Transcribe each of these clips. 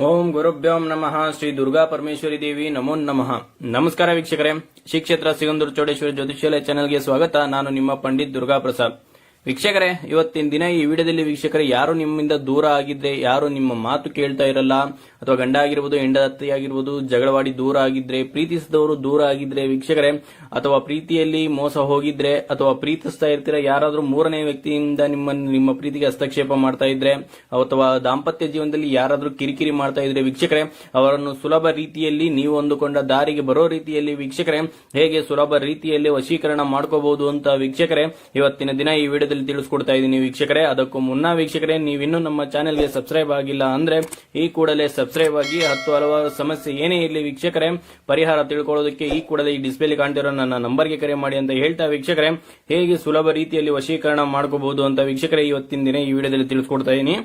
ಓಂ ಗುರುಭ್ಯೋಂ ನಮಃ. ಶ್ರೀ ದುರ್ಗಾ ಪರಮೇಶ್ವರಿ ದೇವಿ ನಮೋ ನಮಃ. ನಮಸ್ಕಾರ ವೀಕ್ಷಕರೇ. ಶ್ರೀ ಕ್ಷೇತ್ರ ಸಿಗಂದೂರು ಚೌಡೇಶ್ವರಿ ಜ್ಯೋತಿಷ್ಯಾಲಯ ಚಾನೆಲ್ಗೆ ಸ್ವಾಗತ. ನಾನು ನಿಮ್ಮ ಪಂಡಿತ್ ದುರ್ಗಾ ಪ್ರಸಾದ್. ವೀಕ್ಷಕರೇ, ಇವತ್ತಿನ ದಿನ ಈ ವಿಡಿಯೋದಲ್ಲಿ ವೀಕ್ಷಕರೇ, ಯಾರು ನಿಮ್ಮಿಂದ ದೂರ ಆಗಿದ್ರೆ, ಯಾರು ನಿಮ್ಮ ಮಾತು ಕೇಳ್ತಾ ಇರಲ್ಲ, ಅಥವಾ ಗಂಡ ಆಗಿರ್ಬೋದು, ಹೆಂಡತಿ ಆಗಿರ್ಬೋದು, ಜಗಳವಾಡಿ ದೂರ ಆಗಿದ್ರೆ, ಪ್ರೀತಿಸಿದವರು ದೂರ ಆಗಿದ್ರೆ ವೀಕ್ಷಕರೇ, ಅಥವಾ ಪ್ರೀತಿಯಲ್ಲಿ ಮೋಸ ಹೋಗಿದ್ರೆ, ಅಥವಾ ಪ್ರೀತಿಸ್ತಾ ಇರ್ತೀರ, ಯಾರಾದ್ರೂ ಮೂರನೇ ವ್ಯಕ್ತಿಯಿಂದ ನಿಮ್ಮ ನಿಮ್ಮ ಪ್ರೀತಿಗೆ ಹಸ್ತಕ್ಷೇಪ ಮಾಡ್ತಾ ಇದ್ರೆ, ಅಥವಾ ದಾಂಪತ್ಯ ಜೀವನದಲ್ಲಿ ಯಾರಾದ್ರೂ ಕಿರಿಕಿರಿ ಮಾಡ್ತಾ ಇದ್ರೆ ವೀಕ್ಷಕರೇ, ಅವರನ್ನು ಸುಲಭ ರೀತಿಯಲ್ಲಿ ನೀವು ಅಂದುಕೊಂಡ ದಾರಿಗೆ ಬರೋ ರೀತಿಯಲ್ಲಿ ವೀಕ್ಷಕರೇ, ಹೇಗೆ ಸುಲಭ ರೀತಿಯಲ್ಲಿ ವಶೀಕರಣ ಮಾಡ್ಕೋಬಹುದು ಅಂತ ವೀಕ್ಷಕರೇ, ಇವತ್ತಿನ ದಿನ ಈ ವಿಡಿಯೋದಲ್ಲಿ ತಿಳಿಸ್ಕೊಡ್ತಾ ಇದ್ದೀನಿ ವೀಕ್ಷಕರೇ. ಅದಕ್ಕೂ ಮುನ್ನ ವೀಕ್ಷಕರೇ ನೀವಿನ್ನೂ ನಮ್ಮ ಚಾನೆಲ್ಗೆ ಸಬ್ಸ್ಕ್ರೈಬ್ ಆಗಿಲ್ಲ ಅಂದ್ರೆ ಈ ಕೂಡಲೇ ಸಬ್ಸ್ಕ್ರೈಬ್ ಆಗಿ ಹತ್ತು ಹಲವಾರು ಸಮಸ್ಯೆ ಏನೇ ಇರಲಿ ವೀಕ್ಷಕರೇ, ಪರಿಹಾರ ತಿಳ್ಕೊಳ್ಳೋದಕ್ಕೆ ಈ ಕೂಡಲೇ ಈ ಡಿಸ್ಪ್ಲೇಲಿ ಕಾಣ್ತಿರೋ ನನ್ನ ನಂಬರ್ಗೆ ಕರೆ ಮಾಡಿ ಅಂತ ಹೇಳ್ತಾ ವೀಕ್ಷಕರೇ, ಹೇಗೆ ಸುಲಭ ರೀತಿಯಲ್ಲಿ ವಶೀಕರಣ ಮಾಡ್ಕೋಬಹುದು ಅಂತ ವೀಕ್ಷಕರೇ ಇವತ್ತಿನ ದಿನ ಈ ವಿಡಿಯೋದಲ್ಲಿ ತಿಳಿಸ್ಕೊಡ್ತಾ ಇದ್ದೀನಿ.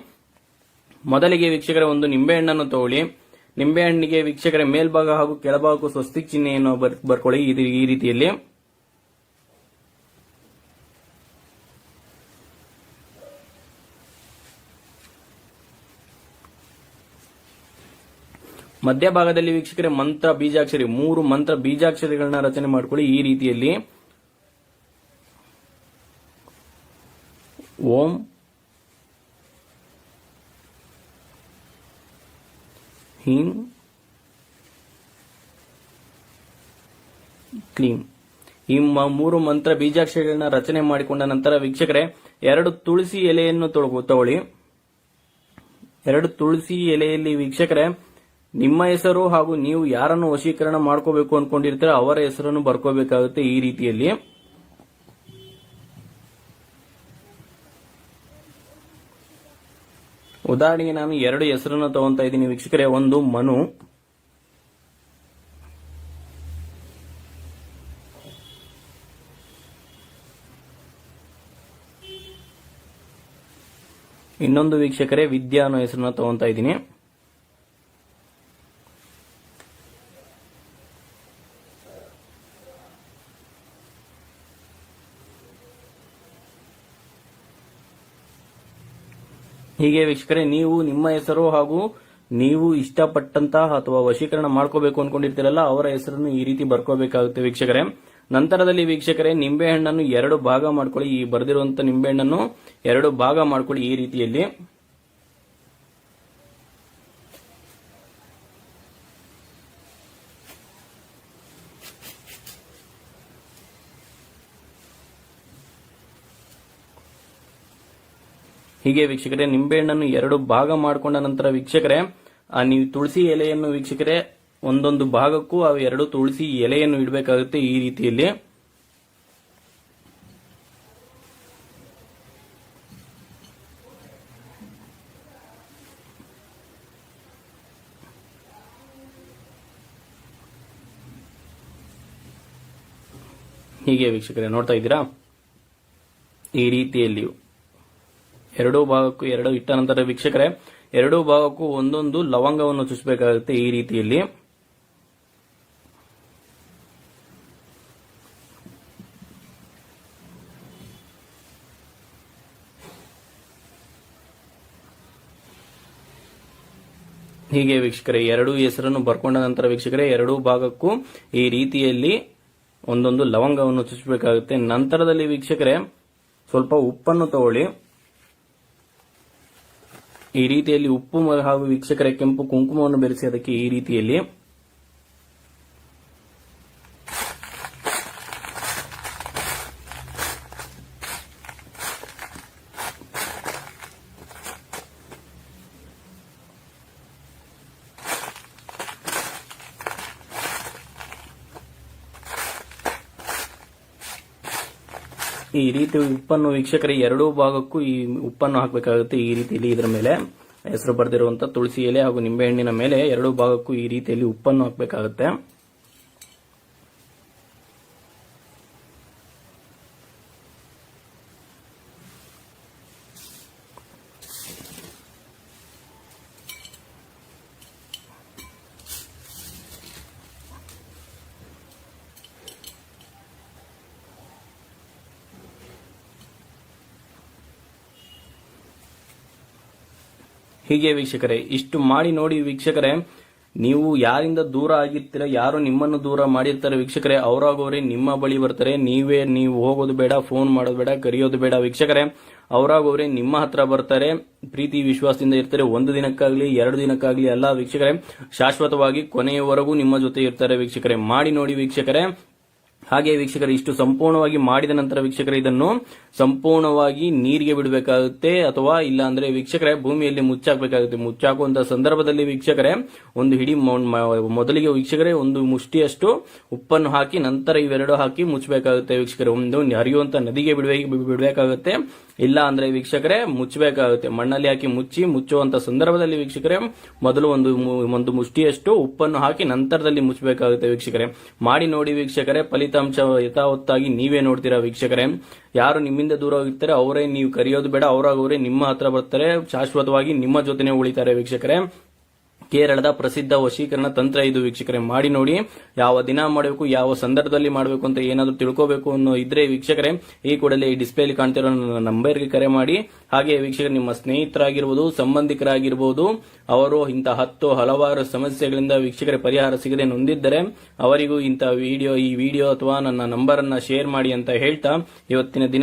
ಮೊದಲಿಗೆ ವೀಕ್ಷಕರ, ಒಂದು ನಿಂಬೆಹಣ್ಣನ್ನು ತಗೊಳ್ಳಿ. ನಿಂಬೆಹಣ್ಣಿಗೆ ವೀಕ್ಷಕರ ಮೇಲ್ಭಾಗ ಹಾಗೂ ಕೆಳಭಾಗಕ್ಕೂ ಸ್ವಸ್ತಿ ಚಿಹ್ನೆಯನ್ನು ಬರ್- ಬರ್ಕೊಳ್ಳಿ. ಈ ರೀತಿಯಲ್ಲಿ. ಮಧ್ಯಭಾಗದಲ್ಲಿ ವೀಕ್ಷಕರೆ ಮಂತ್ರ ಬೀಜಾಕ್ಷರಿ, ಮೂರು ಮಂತ್ರ ಬೀಜಾಕ್ಷರಿಗಳನ್ನ ರಚನೆ ಮಾಡ್ಕೊಳ್ಳಿ ಈ ರೀತಿಯಲ್ಲಿ. ಓಂ, ಹೀಂ, ಕ್ಲೀಂ. ಈ ಮೂರು ಮಂತ್ರ ಬೀಜಾಕ್ಷರಿಗಳನ್ನ ರಚನೆ ಮಾಡಿಕೊಂಡ ನಂತರ ವೀಕ್ಷಕರೇ, ಎರಡು ತುಳಸಿ ಎಲೆಯನ್ನು ತಗೊಳ್ಳಿ. ಎರಡು ತುಳಸಿ ಎಲೆಯಲ್ಲಿ ವೀಕ್ಷಕರೇ ನಿಮ್ಮ ಹೆಸರು ಹಾಗೂ ನೀವು ಯಾರನ್ನು ವಶೀಕರಣ ಮಾಡ್ಕೋಬೇಕು ಅನ್ಕೊಂಡಿರ್ತೀರ ಅವರ ಹೆಸರನ್ನು ಬರ್ಕೋಬೇಕಾಗುತ್ತೆ ಈ ರೀತಿಯಲ್ಲಿ. ಉದಾಹರಣೆಗೆ ನಾನು ಎರಡು ಹೆಸರನ್ನು ತಗೊಂತಾ ಇದ್ದೀನಿ ವೀಕ್ಷಕರೇ, ಒಂದು ಮನು. ಇನ್ನೊಂದು ವೀಕ್ಷಕರೇ, ವಿದ್ಯಾ ಅನ್ನೋ ಹೆಸರನ್ನ ತಗೊಂತಾ ಇದ್ದೀನಿ. ಹೀಗೆ ವೀಕ್ಷಕರೇ, ನೀವು ನಿಮ್ಮ ಹೆಸರು ಹಾಗೂ ನೀವು ಇಷ್ಟಪಟ್ಟಂತಹ ಅಥವಾ ವಶೀಕರಣ ಮಾಡ್ಕೋಬೇಕು ಅನ್ಕೊಂಡಿರ್ತೀರಲ್ಲ, ಅವರ ಹೆಸರನ್ನು ಈ ರೀತಿ ಬರ್ಕೋಬೇಕಾಗುತ್ತೆ ವೀಕ್ಷಕರೇ. ನಂತರದಲ್ಲಿ ವೀಕ್ಷಕರೇ, ನಿಂಬೆಹಣ್ಣನ್ನು ಎರಡು ಭಾಗ ಮಾಡ್ಕೊಳ್ಳಿ. ಈ ಬರೆದಿರುವಂತ ನಿಂಬೆಹಣ್ಣನ್ನು ಎರಡು ಭಾಗ ಮಾಡ್ಕೊಳ್ಳಿ ಈ ರೀತಿಯಲ್ಲಿ. ಹೀಗೆ ವೀಕ್ಷಕರೇ, ನಿಂಬೆಹಣ್ಣನ್ನು ಎರಡು ಭಾಗ ಮಾಡಿಕೊಂಡ ನಂತರ ವೀಕ್ಷಕರೇ ನೀವು ತುಳಸಿ ಎಲೆಯನ್ನು ವೀಕ್ಷಕರೇ, ಒಂದೊಂದು ಭಾಗಕ್ಕೂ ಆ ಎರಡು ತುಳಸಿ ಎಲೆಯನ್ನು ಇಡಬೇಕಾಗುತ್ತೆ ಈ ರೀತಿಯಲ್ಲಿ. ಹೀಗೆ ವೀಕ್ಷಕರೇ, ನೋಡ್ತಾ ಇದ್ದೀರಾ? ಈ ರೀತಿಯಲ್ಲಿ. ಎರಡೂ ಭಾಗಕ್ಕೂ ಎರಡು ಇಟ್ಟ ನಂತರ ವೀಕ್ಷಕರೇ, ಎರಡೂ ಭಾಗಕ್ಕೂ ಒಂದೊಂದು ಲವಂಗವನ್ನು ಚುಚ್ಚಬೇಕಾಗುತ್ತೆ ಈ ರೀತಿಯಲ್ಲಿ. ಹೀಗೆ ವೀಕ್ಷಕರೇ, ಎರಡೂ ಹೆಸರನ್ನು ಬರ್ಕೊಂಡ ನಂತರ ವೀಕ್ಷಕರೇ, ಎರಡೂ ಭಾಗಕ್ಕೂ ಈ ರೀತಿಯಲ್ಲಿ ಒಂದೊಂದು ಲವಂಗವನ್ನು ಚುಚ್ಚಬೇಕಾಗುತ್ತೆ ನಂತರದಲ್ಲಿ ವೀಕ್ಷಕರೇ, ಸ್ವಲ್ಪ ಉಪ್ಪನ್ನು ತಗೊಳ್ಳಿ. ಈ ರೀತಿಯಲ್ಲಿ ಉಪ್ಪು ಹಾಗೂ ವೀಕ್ಷಕರ ಕೆಂಪು ಕುಂಕುಮವನ್ನು ಬೆರೆಸಿ ಅದಕ್ಕೆ ಈ ರೀತಿಯಲ್ಲಿ ಈ ರೀತಿ ಉಪ್ಪನ್ನು ವೀಕ್ಷಕರಿಗೆ ಎರಡೂ ಭಾಗಕ್ಕೂ ಈ ಉಪ್ಪನ್ನು ಹಾಕಬೇಕಾಗುತ್ತೆ ಈ ರೀತಿಯಲ್ಲಿ ಇದರ ಮೇಲೆ. ಹೆಸರು ಬರೆದಿರುವಂತಹ ತುಳಸಿ ಎಲೆ ಹಾಗೂ ನಿಂಬೆಹಣ್ಣಿನ ಮೇಲೆ ಎರಡೂ ಭಾಗಕ್ಕೂ ಈ ರೀತಿಯಲ್ಲಿ ಉಪ್ಪನ್ನು ಹಾಕಬೇಕಾಗುತ್ತೆ. ಹೀಗೆ ವೀಕ್ಷಕರೇ, ಇಷ್ಟು ಮಾಡಿ ನೋಡಿ ವೀಕ್ಷಕರೇ, ನೀವು ಯಾರಿಂದ ದೂರ ಆಗಿರ್ತೀರ, ಯಾರು ನಿಮ್ಮನ್ನು ದೂರ ಮಾಡಿರ್ತಾರೆ ವೀಕ್ಷಕರೇ ಅವರಾಗವರೇ ನಿಮ್ಮ ಬಳಿ ಬರ್ತಾರೆ. ನೀವೇ ನೀವು ಹೋಗೋದು ಬೇಡ, ಫೋನ್ ಮಾಡೋದು ಬೇಡ, ಕರೆಯೋದು ಬೇಡ ವೀಕ್ಷಕರೇ. ಅವರಾಗವರೇ ನಿಮ್ಮ ಹತ್ರ ಬರ್ತಾರೆ, ಪ್ರೀತಿ, ವಿಶ್ವಾಸದಿಂದ ಇರ್ತಾರೆ. ಒಂದು ದಿನಕ್ಕಾಗ್ಲಿ, ಎರಡು ದಿನಕ್ಕಾಗ್ಲಿ ಎಲ್ಲ ವೀಕ್ಷಕರೇ, ಶಾಶ್ವತವಾಗಿ ಕೊನೆಯವರೆಗೂ ನಿಮ್ಮ ಜೊತೆ ಇರ್ತಾರೆ ವೀಕ್ಷಕರೇ. ಮಾಡಿ ನೋಡಿ ವೀಕ್ಷಕರೇ ಹಾಗೆ ವೀಕ್ಷಕರು, ಇಷ್ಟು ಸಂಪೂರ್ಣವಾಗಿ ಮಾಡಿದ ನಂತರ ವೀಕ್ಷಕರು, ಇದನ್ನು ಸಂಪೂರ್ಣವಾಗಿ ನೀರಿಗೆ ಬಿಡಬೇಕಾಗುತ್ತೆ ಅಥವಾ ಇಲ್ಲ ಅಂದ್ರೆ ವೀಕ್ಷಕರೇ, ಭೂಮಿಯಲ್ಲಿ ಮುಚ್ಚಾಕಬೇಕಾಗುತ್ತೆ. ಮುಚ್ಚಾಕುವಂತಹ ಸಂದರ್ಭದಲ್ಲಿ ವೀಕ್ಷಕರೇ, ಒಂದು ಹಿಡಿ ಮೊದಲಿಗೆ ವೀಕ್ಷಕರೇ, ಒಂದು ಮುಷ್ಟಿಯಷ್ಟು ಉಪ್ಪನ್ನು ಹಾಕಿ, ನಂತರ ಇವೆರಡು ಹಾಕಿ ಮುಚ್ಚಬೇಕಾಗುತ್ತೆ ವೀಕ್ಷಕರು. ಒಂದು ಹರಿಯುವಂತಹ ನದಿಗೆ ಬಿಡಬೇಕು ಬಿಡಬೇಕಾಗುತ್ತೆ. ಇಲ್ಲ ಅಂದ್ರೆ ವೀಕ್ಷಕರೇ, ಮುಚ್ಚಬೇಕಾಗುತ್ತೆ. ಮಣ್ಣಲ್ಲಿ ಹಾಕಿ ಮುಚ್ಚಿ, ಮುಚ್ಚುವಂತ ಸಂದರ್ಭದಲ್ಲಿ ವೀಕ್ಷಕರೇ, ಮೊದಲು ಒಂದು ಒಂದು ಮುಷ್ಟಿಯಷ್ಟು ಉಪ್ಪನ್ನು ಹಾಕಿ ನಂತರದಲ್ಲಿ ಮುಚ್ಚಬೇಕಾಗುತ್ತೆ ವೀಕ್ಷಕರೇ. ಮಾಡಿ ನೋಡಿ ವೀಕ್ಷಕರೇ, ಫಲಿತಾಂಶ ಯಥಾವತ್ತಾಗಿ ನೀವೇ ನೋಡ್ತೀರಾ ವೀಕ್ಷಕರೇ. ಯಾರು ನಿಮ್ಮಿಂದ ದೂರ ಹೋಗಿರ್ತಾರೆ ಅವರೇ ನೀವು ಕರೆಯೋದು ಬೇಡ ಅವರಾಗವರೇ ನಿಮ್ಮ ಹತ್ರ ಬರ್ತಾರೆ, ಶಾಶ್ವತವಾಗಿ ನಿಮ್ಮ ಜೊತೆನೆ ಉಳಿತಾರೆ ವೀಕ್ಷಕರೇ. ಕೇರಳದ ಪ್ರಸಿದ್ಧ ವಶೀಕರಣ ತಂತ್ರ ಇದು ವೀಕ್ಷಕರೇ. ಮಾಡಿ ನೋಡಿ, ಯಾವ ದಿನ ಮಾಡಬೇಕು, ಯಾವ ಸಂದರ್ಭದಲ್ಲಿ ಮಾಡಬೇಕು ಅಂತ ಏನಾದರೂ ತಿಳ್ಕೋಬೇಕು ಅನ್ನೋ ಇದ್ರೆ ವೀಕ್ಷಕರೇ, ಈ ಕೂಡಲೇ ಈ ಡಿಸ್ಪ್ಲೇಲಿ ಕಾಣ್ತಿರೋ ನನ್ನ ನಂಬರ್ಗೆ ಕರೆ ಮಾಡಿ. ಹಾಗೆ ವೀಕ್ಷಕರು, ನಿಮ್ಮ ಸ್ನೇಹಿತರಾಗಿರ್ಬೋದು, ಸಂಬಂಧಿಕರಾಗಿರ್ಬೋದು, ಅವರು ಇಂತಹ ಹತ್ತು ಹಲವಾರು ಸಮಸ್ಯೆಗಳಿಂದ ವೀಕ್ಷಕರ ಪರಿಹಾರ ಸಿಗದೆ ನೊಂದಿದ್ದರೆ, ಅವರಿಗೂ ಇಂತಹ ವಿಡಿಯೋ ಈ ವಿಡಿಯೋ ಅಥವಾ ನನ್ನ ನಂಬರ್ ಅನ್ನ ಶೇರ್ ಮಾಡಿ ಅಂತ ಹೇಳ್ತಾ, ಇವತ್ತಿನ ದಿನ